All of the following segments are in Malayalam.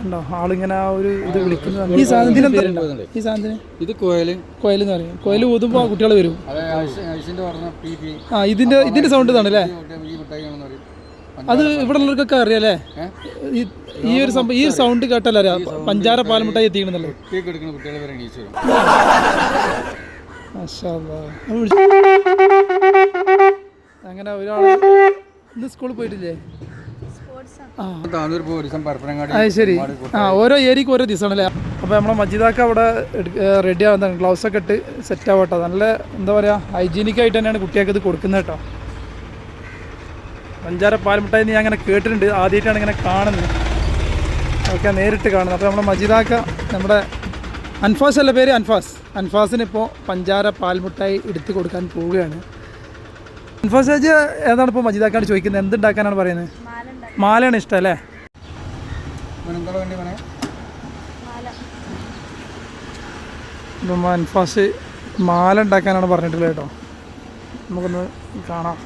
ഉണ്ടോ ആളിങ്ങനെ ആ ഒരു ഇത് വിളിക്കുന്നത് ഈ സാധനത്തിന് ഈ സാധനത്തിന് ഇത് കോയിൽ എന്ന് പറയും. കോയിൽ ഊതുമ്പോൾ കുട്ടികൾ വരും. ആ ഇതിന്റെ ഇതിന്റെ സൗണ്ട് ഇതാണ് അത് ഇവിടെ ഉള്ളവർക്കൊക്കെ അറിയാലേ. ഈ- ഒരു സംഭവം ഈ സൗണ്ട് കേട്ടാൽ അറിയാം? പഞ്ചാര പാലമുട്ടായി എത്തിക്കണമെന്നല്ലേ കുട്ടിയൊക്കെ എടുക്കുന്ന കുട്ടികളെ വരെ എണീച്ചു മാഷാ അല്ലാ. അങ്ങനെ ഒരാൾ ഇന്ന് സ്കൂളിൽ പോയിട്ടില്ലേ? ഒരു അത് ശരി. ആ ഓരോ ഏരിയക്ക് ഓരോ ദിവസമാണല്ലേ? അപ്പോൾ നമ്മളെ മജിദാക്ക അവിടെ റെഡി ആവുന്നതാണ്. ഗ്ലൗസ് ഒക്കെ ഇട്ട് സെറ്റ് ആവട്ടോ. നല്ല എന്താ പറയുക ഹൈജീനിക് ആയിട്ട് തന്നെയാണ് കുട്ടികൾക്ക് ഇത് കൊടുക്കുന്നത് കേട്ടോ. പഞ്ചാര പാൽമുട്ടായി ഞാൻ അങ്ങനെ കേട്ടിട്ടുണ്ട്. ആദ്യമായിട്ടാണ് ഇങ്ങനെ കാണുന്നത്. ഓക്കെ നേരിട്ട് കാണുന്നത്. അപ്പോൾ നമ്മുടെ മജിദാക്ക നമ്മുടെ അൻഫാസ് അല്ല പേര്? അൻഫാസ്. അൻഫാസിന് ഇപ്പോൾ പഞ്ചാര പാൽമുട്ടായി എടുത്ത് കൊടുക്കാൻ പോവുകയാണ്. അൻഫാസ് ചേച്ചി ഏതാണ് ഇപ്പോൾ മജിദാക്കാണ് ചോദിക്കുന്നത്? എന്തുണ്ടാക്കാനാണ് പറയുന്നത്? മാലയാണ് ഇഷ്ടം അല്ലേ? അൻഫാസ് മാല ഉണ്ടാക്കാനാണ് പറഞ്ഞിട്ടുള്ളത് കേട്ടോ. നമുക്കൊന്ന് കാണാം.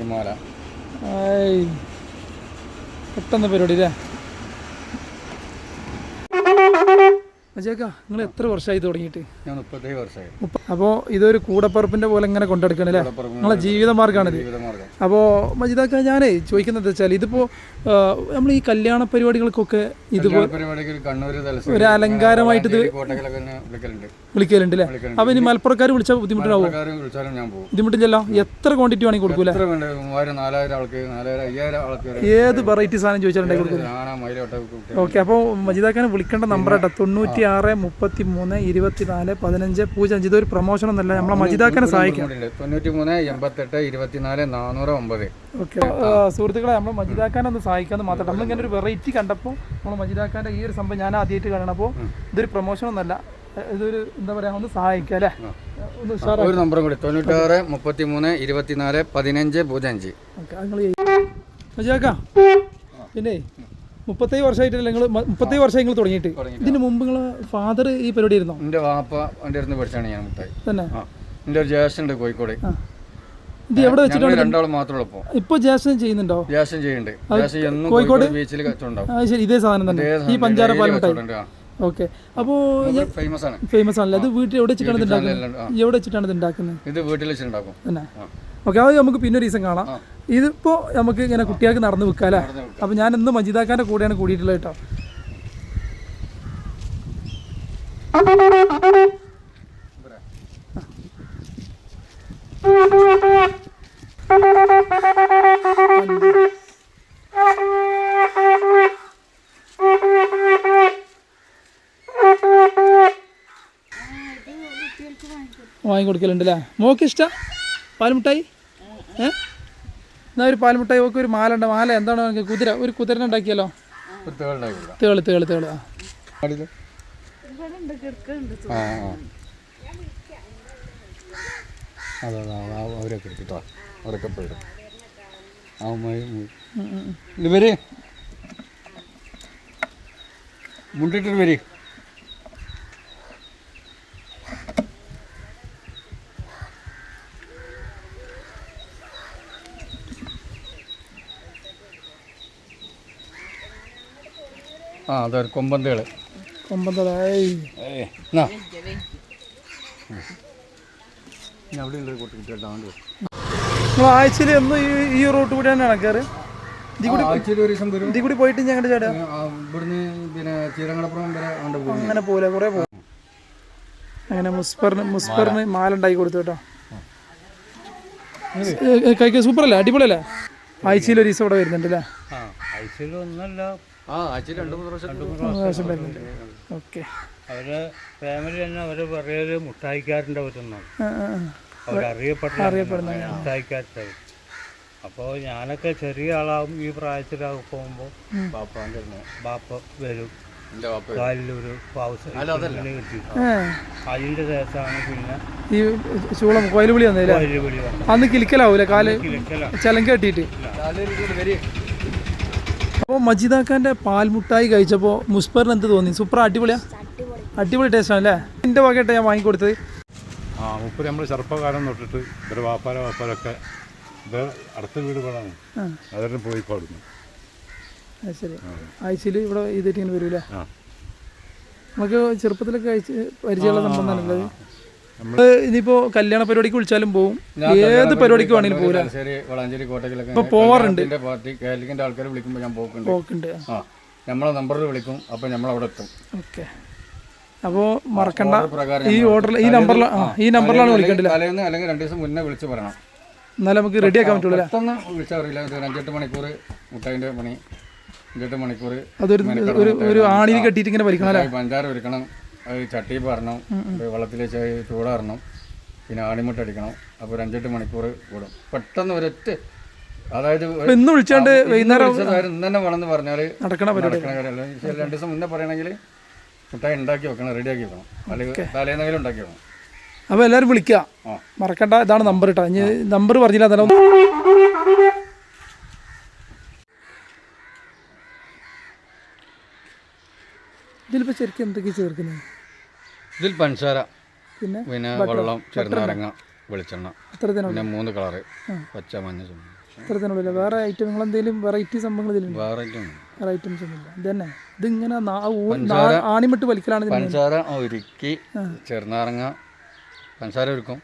ഒരു മാല ഏയ് പെട്ടെന്ന് പരിപാടി അല്ലേ അജേക്ക നിങ്ങൾ എത്ര വർഷമായി തുടങ്ങിയിട്ട്? ഞാൻ മുപ്പത്തേഴ് വർഷമായി. അപ്പോൾ ഇതൊരു കൂടപ്പറപ്പിന്റെ പോലെ ഇങ്ങനെ കൊണ്ടെടുക്കണല്ലേ? നിങ്ങളെ ജീവിതമാർഗമാണിത് ജീവിതമാർഗം അപ്പോൾ മജിതാക്ക ഞാനേ ചോദിക്കുന്നത് വെച്ചാൽ ഇതിപ്പോ നമ്മൾ ഈ കല്യാണ പരിപാടികൾക്കൊക്കെ ഇതുപോലെ ഒരു അലങ്കാരമായിട്ട് ഇത് വിളിക്കലുണ്ട്. അല്ലേ അപ്പോൾ ഇനി മലപ്പുറക്കാർ വിളിച്ചാൽ ബുദ്ധിമുട്ടാവും? ബുദ്ധിമുട്ടില്ലല്ലോ? എത്ര ക്വാണ്ടിറ്റി വേണമെങ്കിൽ കൊടുക്കൂലേ ഏത് വെറൈറ്റി സാധനം ചോദിച്ചാലുണ്ടായി ഓക്കെ അപ്പോൾ മജിതാക്കാനെ വിളിക്കേണ്ട നമ്പർ കേട്ടോ തൊണ്ണൂറ്റി ആറ് മുപ്പത്തി മൂന്ന് ഇരുപത്തി നാല് പതിനഞ്ച് പൂജ്യം അഞ്ച്. ഇതൊരു പ്രൊമോഷൻ ഒന്നല്ല നമ്മളെ മജിതാക്കനെ സഹായിക്കാം. തൊണ്ണൂറ്റി മൂന്ന് എൺപത്തെട്ട് ഇരുപത്തിനാല് നാനൂറ് ഒമ്പത്. ഓക്കെ. സുഹൃത്തുക്കളെ നമ്മൾ മജിതാക്കാൻ ഒന്ന് സഹായിക്കാമെന്ന് മാത്രം. നമ്മളിങ്ങനെ ഒരു വെറൈറ്റി കണ്ടപ്പോൾ നമ്മൾ മജിതാക്കാന്റെ ഈ ഒരു സംഭവം ഞാൻ ആദ്യമായിട്ട് കാണണപ്പോൾ ഇതൊരു പ്രൊമോഷൻ ഒന്നല്ല ഇതൊരു എന്താ പറയുക ഒന്ന് സഹായിക്കുക അല്ലേ? ഒരു നമ്പറും കൂടി. തൊണ്ണൂറ്റാറ് മുപ്പത്തി മൂന്ന് ഇരുപത്തിനാല് പതിനഞ്ച് പൂജ്യം അഞ്ച്. മജിദാക്ക പിന്നെ? മുപ്പത്തേഴ് വർഷമായിട്ടല്ലേ നിങ്ങൾ മുപ്പത്തേഴ് വർഷം നിങ്ങൾ തുടങ്ങിയിട്ട്. ഇതിന് മുമ്പ് നിങ്ങൾ ഫാദർ ഈ പരിപാടി ആയിരുന്നോ? എന്റെ വാപ്പ എന്റെ അടുത്ത് പഠിച്ചാണ് ഞാൻ മുട്ടായി. തന്നെ? എന്റെ ഒരു ജ്യേഷ്ഠൻ ഉണ്ട് കോഴിക്കോട് ഇത് എവിടെ വെച്ചിട്ടാണ് രണ്ടാളും മാത്രമേ ഇപ്പോൾ ഇപ്പൊ. ജാസ്മിൻ ചെയ്യുന്നുണ്ടോ? ജ്യേഷ്ഠൻ ചെയ്യുന്നുണ്ട്. കോഴിക്കോട്? ബീച്ചിൽ ശരി ഇതേ സാധനം തന്നെ. ഈ പഞ്ചാര ആ ഓക്കെ. അപ്പോ ഫേമസ് ആണ്. ഫേമസ് ആണല്ലേ? അത് വീട്ടിൽ എവിടെ വെച്ചിട്ടാണ്. എവിടെ വെച്ചിട്ടാണ് ഇത് ഉണ്ടാക്കുന്നത്? ഇത് വീട്ടിൽ വെച്ചിട്ടുണ്ടാക്കും. ഓക്കെ അത് നമുക്ക് പിന്നെ ഒരു ദിവസം കാണാം. ഇതിപ്പോൾ നമുക്ക് ഇങ്ങനെ കുട്ടികൾക്ക് നടന്ന് വിൽക്കാല്ലേ അപ്പോൾ ഞാൻ ഇന്ന് മജിദാക്കാന്റെ കൂടെയാണ് കൂടിയിട്ടുള്ളത് കേട്ടോ. വാങ്ങിക്കൊടുക്കലുണ്ട് അല്ലേ മോക്ക് ഇഷ്ടം? പാൽമുട്ടായി? ഏ? എന്നാ ഒരു പാലുമുട്ടായി ഒക്കെ ഒരു മാല ഉണ്ട് മാല എന്താണ് എനിക്ക് കുതിര ഒരു കുതിരനെ ഉണ്ടാക്കിയല്ലോ തേൾ തേൾ തേൾ. ആ. അതെ അവരൊക്കെ എടുത്തിട്ടോ അവരൊക്കെ പോയിടും ആ മഴ ഇത് വരെ. മുണ്ടിട്ട് വരെ. ആ അതൊരു കൊമ്പന്തേൾ കൊമ്പന്തളായി നിങ്ങൾ ആഴ്ചയിൽ എന്നും ഈ ഈ റൂട്ട് കൂടി തന്നെയാണ് കയറ്? ഇതികൂടി പോയിട്ട് ഞങ്ങളുടെ ചേട്ടാ ആ, ഇവിടുന്ന് പിന്നെ വരെ അങ്ങനെ പോലെ കുറേ പോകും. അങ്ങനെ മുസ്ഫറിന് മുസ്ഫറിന് മാല ഉണ്ടാക്കി കൊടുത്തു കേട്ടോ. കഴിക്കാൻ സൂപ്പർ അല്ലേ അടിപൊളിയല്ലേ? ആഴ്ചയിൽ ഒരു ദിവസം ഇവിടെ വരുന്നുണ്ട് അല്ലേ? ആ ആഴ്ചയിലൊന്നല്ല ആ ആഴ്ചയിൽ രണ്ട് മൂന്ന് പ്രാവശ്യം പ്രാവശ്യം വരുന്നുണ്ട് ഓക്കെ. അവരെ ഫാമിലി തന്നെ അവർ പറയൽ മുട്ടായിക്കാരന്റെ അവരെന്നാണ് ആ ആ ആ. അവരറിയപ്പെടുന്ന മുട്ടായിക്കാരുടെ അപ്പോൾ ഞാനൊക്കെ ചെറിയ ആളാവും ഈ പ്രായത്തിലാവും പോകുമ്പോൾ പാപ്പാന്റെ ബാപ്പ വരും. കാലിലൊരു അതിന്റെ ശേഷമാണ് പിന്നെ ഈ ചൂളം കോയിലുവിളി വന്നില്ല അന്ന് കിലിക്കലാവൂലേ കാൽ കിഴക്കലാണ് ചലങ്ക കെട്ടിയിട്ട്. അപ്പോൾ മജീദാക്കാന്റെ പാൽമുട്ടായി കഴിച്ചപ്പോൾ മുസ്പറിന് എന്ത് തോന്നി? സൂപ്പർ അടിപൊളിയാ? അടിപൊളി ടേസ്റ്റ് ആണല്ലേ? എന്റെ വകയായിട്ട് ഞാൻ വാങ്ങിക്കൊടുത്തത്. ആ മുപ്പത് നമ്മൾ ചെറുപ്പകാലം തൊട്ടിട്ട് ഇവരുടെ വാപ്പാര വാപ്പാരൊക്കെ ഇത് അടുത്ത വീട് പണാണ് ആ. അതെല്ലാം പോയി പാടുന്നു. ശരി. ആഴ്ചയിൽ ഇവിടെ ചെയ്തിട്ട് ഇങ്ങനെ വരൂലേ നമുക്ക് ചെറുപ്പത്തിലൊക്കെ കഴിച്ച് പരിചയമുള്ള സംഭവം തന്നെയല്ലേ ഇനിയിപ്പോ കല്യാണ പരിപാടിക്ക് വിളിച്ചാലും പോവും. ഏത് പരിപാടിക്ക് വേണമെങ്കിലും പോകില്ല ശരി വളാഞ്ചേരി കോട്ടയ്ക്കലൊക്കെ ഇപ്പൊ പോവാറുണ്ട്. പാർട്ടി ആൾക്കാർ വിളിക്കുമ്പോൾ ഞാൻ പോക്കുണ്ട്. പോക്കുണ്ട്. ആ നമ്മളെ നമ്പറിൽ വിളിക്കും അപ്പോൾ നമ്മൾ അവിടെ എത്തും. ഓക്കെ. അപ്പോൾ മറക്കണ്ട. ഈ ഓർഡർ ഈ നമ്പറിൽ ഈ നമ്പറിലാണ് വിളിക്കേണ്ടത് തലേന്ന് അല്ലെങ്കിൽ രണ്ട് ദിവസം മുന്നേ വിളിച്ച് പറയണം. എന്നാലും നമുക്ക് റെഡി ആക്കാൻ പറ്റുള്ളൂ പെട്ടെന്ന് വിളിച്ചാൽ അറിയില്ല. ഒരു അഞ്ചെട്ട് മണിക്കൂർ മുട്ടായിന്റെ പണി അഞ്ചെട്ട് മണിക്കൂർ അതൊരു ഒരു ആണിയിൽ കെട്ടിയിട്ട് ഇങ്ങനെ വലിക്കണം പഞ്ചാര ഒരുക്കണം. അത് ചട്ടി പറഞ്ഞു വെള്ളത്തിൽ ചൂടാറണം പിന്നെ ആണിമുട്ട് അടിക്കണം അപ്പോൾ ഒരു അഞ്ചെട്ട് മണിക്കൂർ കൂടും. പെട്ടെന്ന് ഒരൊറ്റ അതായത് ഇന്ന് വിളിച്ചാണ്ട് വൈകുന്നേരം ഇന്ന് തന്നെ വേണമെന്ന് പറഞ്ഞാൽ നടക്കണ പരിപാടി നടക്കണ കാര്യമല്ല. പക്ഷേ രണ്ട് ദിവസം മുന്നേ പറയണമെങ്കിൽ മുട്ടായി ഉണ്ടാക്കി വെക്കണം റെഡിയാക്കി വെക്കണം. അല്ലെങ്കിൽ തലേന്നെങ്കിലും ഉണ്ടാക്കി വെക്കണം. അപ്പോൾ എല്ലാവരും വിളിക്കാം. മറക്കണ്ട ഇതാണ് നമ്പർ കേട്ടോ ഇനി നമ്പർ പറഞ്ഞില്ല അന്നേരം ഇതിലിപ്പോൾ ശരിക്കും എന്തൊക്കെയാ ചേർക്കുന്നത് ഇതിൽ പഞ്ചസാര പിന്നെ പിന്നെ വെള്ളം ചെറുനാരങ്ങ വെളിച്ചെണ്ണ പിന്നെ മൂന്ന് കളറ് പച്ച മഞ്ഞ ചുമന്ന അത്രത്തിനുള്ളില്ല വേറെ ഐറ്റങ്ങൾ എന്തെങ്കിലും വെറൈറ്റി സംഭവങ്ങൾ ഇതിലുണ്ട്? വേറെ ഇതൊന്നും. വേറെ ഐറ്റംസ് ഒന്നുമില്ല. ഇത് തന്നെ. ഇതിങ്ങനെ ആണിമിട്ട് വലിക്കലാണ് പഞ്ചസാര ഒരുക്കി ചെറുനാരങ്ങ പഞ്ചസാര ഒരുക്കും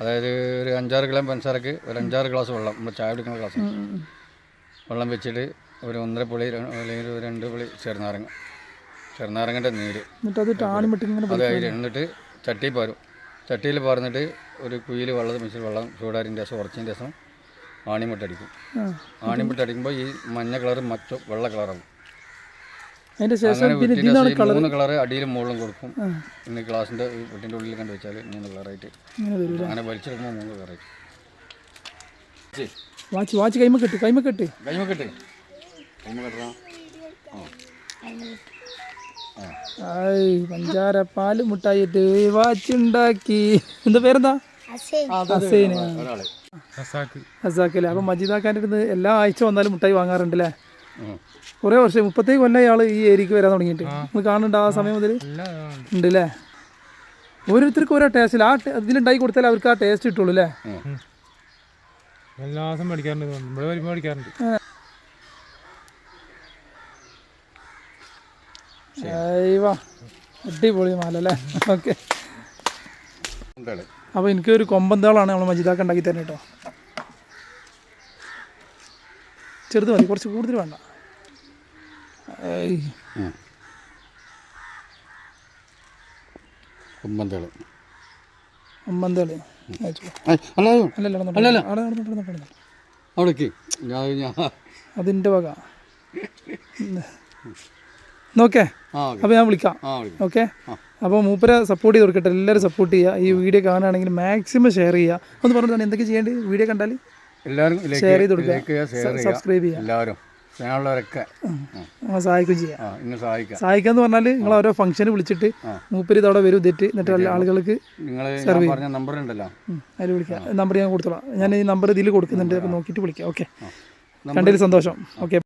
അതായത് ഒരു അഞ്ചാറ് കിലോ പഞ്ചസാരക്ക് ഒരു അഞ്ചാറ് ഗ്ലാസ് വെള്ളം നമ്മൾ ചായ കുടിക്കുന്ന ഗ്ലാസ്. വെള്ളം വെച്ചിട്ട് ഒരു ഒന്നര പുളി അല്ലെങ്കിൽ ഒരു രണ്ട് പുളി ചെറുനാരങ്ങ. ചെറുനാരങ്ങന്റെ നീര്. എന്നിട്ട് അത് ആണിമിട്ട് ഇങ്ങനെ അത് അതിൽ എന്നിട്ട് ചട്ടി പാരും. ചട്ടിയിൽ പാർന്നിട്ട് ഒരു കുയിൽ വെള്ളം വെച്ചിട്ട് വെള്ളം ചൂടാരിന്റെ രസം ഉറച്ചിന്റെ രസം ആണിമുട്ടടിക്കും. ആണിമുട്ടടിക്കുമ്പോൾ ഈ മഞ്ഞ കളർ മച്ച വെള്ള കളറാകും അതിന്റെ ശേഷം മൂന്ന് കളർ അടിയിലും മുകളിലും കൊടുക്കും. പിന്നെ ഗ്ലാസിന്റെ പൊട്ടിന്റെ ഉള്ളിൽ കണ്ടു വെച്ചാൽ മൂന്ന് കളറായിട്ട് അങ്ങനെ വലിച്ചെടുക്കുമ്പോൾ മൂന്ന് കളറായിട്ട്. വാച്ച് വാച്ച് കൈമ കെട്ട് കൈമ കെട്ട്. കൈമ കെട്ട്. കൈമ കെട്ടാ ആയ് പഞ്ചാര പാൽ മുട്ടായിട്ട് വാച്ച് ഉണ്ടാക്കി എന്താ പേരെന്താ? ഹസൈന്. ഹസാക്കല്ലേ. അപ്പം മജീദാക്കാന്റെ അടുത്ത് എല്ലാ ആഴ്ച വന്നാലും മുട്ടായി വാങ്ങാറുണ്ട് അല്ലേ കുറേ വർഷം മുപ്പത്തേ കൊല്ലം ആൾ ഈ ഏരിയക്ക് വരാൻ തുടങ്ങിയിട്ട്. നമ്മൾ കാണുന്നുണ്ട് ആ സമയം മുതൽ ഉണ്ട് അല്ലേ ഓരോരുത്തർക്കും ഓരോ ടേസ്റ്റിൽ ആ ഇതിലുണ്ടാക്കി കൊടുത്താൽ അവർക്ക് ആ ടേസ്റ്റ് കിട്ടുള്ളൂ അല്ലേ? എല്ലാ ദിവസം മേടിക്കാറുണ്ട്. ഇവിടെ വരുമ്പോൾ മേടിക്കാറുണ്ട്. അയ്യവാ അടിപൊളി മാല അല്ലേ? ഓക്കെ. അപ്പൊ അപ്പോൾ എനിക്കൊരു കൊമ്പന്താളാണ് നമ്മൾ മജിദാക്ക ഉണ്ടാക്കി തരുന്നത് കേട്ടോ. ചെറുത് മതി കുറച്ച് കൂടുതൽ വേണ്ട. അതിന്റെ കുമ്പന്തൾ. കൊമ്പന്താൾ. അവിടേക്ക്. അതിന്റെ വക. നോക്കേ. അപ്പോൾ ഞാൻ വിളിക്കാം. ഓക്കെ? അപ്പോൾ മൂപ്പരെ സപ്പോർട്ട് ചെയ്ത് കൊടുക്കട്ടെ. എല്ലാവരും സപ്പോർട്ട് ചെയ്യുക ഈ വീഡിയോ കാണുകയാണെങ്കിൽ മാക്സിമം ഷെയർ ചെയ്യുക ഒന്ന് പറഞ്ഞാൽ എന്തൊക്കെ ചെയ്യേണ്ടത്? വീഡിയോ കണ്ടാൽ എല്ലാവരും ഷെയർ ചെയ്ത് കൊടുക്കുക. സബ്സ്ക്രൈബ് ചെയ്യുക എല്ലാവരും. സ്നേഹമുള്ളവരൊക്കെ. നമ്മളെ സഹായിക്കുകയും ചെയ്യുക ആ ഇന്ന് സഹായിക്കാം. സഹായിക്കാന്ന് പറഞ്ഞാൽ നിങ്ങൾ ഓരോ ഫംഗ്ഷന് വിളിച്ചിട്ട് മൂപ്പര് ഇതവിടെ വരും ഇതെറ്റ് എന്നിട്ട് ആളുകൾക്ക് സെർവ് പറഞ്ഞ നമ്പർ ഉണ്ടല്ലോ. അതിൽ വിളിക്കാം. നമ്പർ ഞാൻ കൊടുത്തോളാം. ഞാൻ ഈ നമ്പർ ഇതിൽ കൊടുക്കുന്നുണ്ട്. അപ്പോൾ നോക്കിയിട്ട് വിളിക്കാം. ഓക്കെ. കണ്ടതിൽ സന്തോഷം. ഓക്കെ